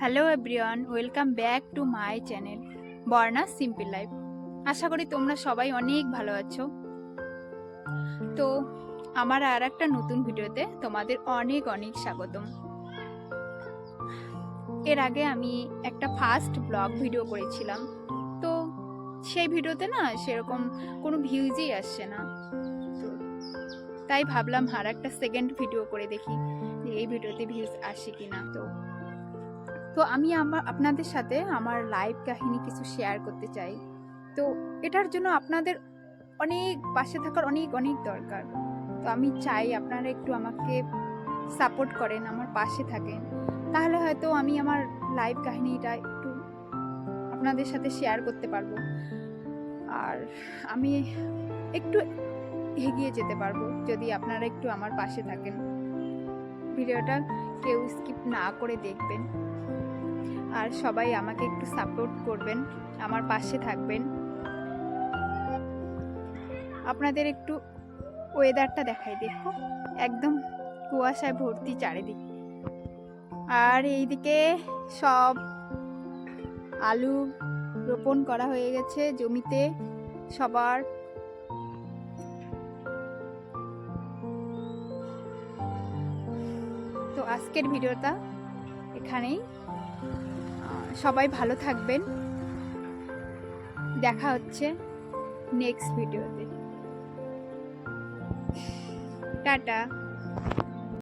Hello everyone welcome back to my channel Barna simple life আশা করি তোমরা সবাই অনেক ভালো আছো। তো আমার আর একটা নতুন ভিডিওতে তোমাদের অনেক অনেক স্বাগতম। এর আগে আমি একটা ফার্স্ট ব্লগ ভিডিও করেছিলাম। তো সেই ভিডিওতে না সেরকম কোনো ভিউজই আসছে না। তাই ভাবলাম আর একটা সেকেন্ড ভিডিও করে দেখি যে এই ভিডিওতে ভিউজ আসে কি না তো তো আমি আমার, আপনাদের সাথে আমার লাইভ কাহিনী কিছু শেয়ার করতে চাই। তো এটার জন্য আপনাদের অনেক পাশে থাকার অনেক অনেক দরকার। তো আমি চাই আপনারা একটু আমাকে সাপোর্ট করেন, আমার পাশে থাকেন। তাহলে হয়তো আমি আমার লাইভ কাহিনীটা একটু আপনাদের সাথে শেয়ার করতে পারব। আর আমি একটু এগিয়ে যেতে পারব যদি আপনারা একটু আমার পাশে থাকেন। ভিডিওটা কেউ স্কিপ না করে দেখবেন। আর সবাই আমাকে একটু সাপোর্ট করবেন, আমার পাশে থাকবেন। আপনাদের একটু ওয়েদারটা দেখাই দেখো। একদম কুয়াশায় ভর্তি চারিদিক। আর এইদিকে সব আলু রোপণ করা হয়ে গেছে জমিতে সবার। তো আজকের ভিডিওটা এখানেই। সবাই ভালো থাকবেন। দেখা হচ্ছে নেক্সট ভিডিওতে টাটা।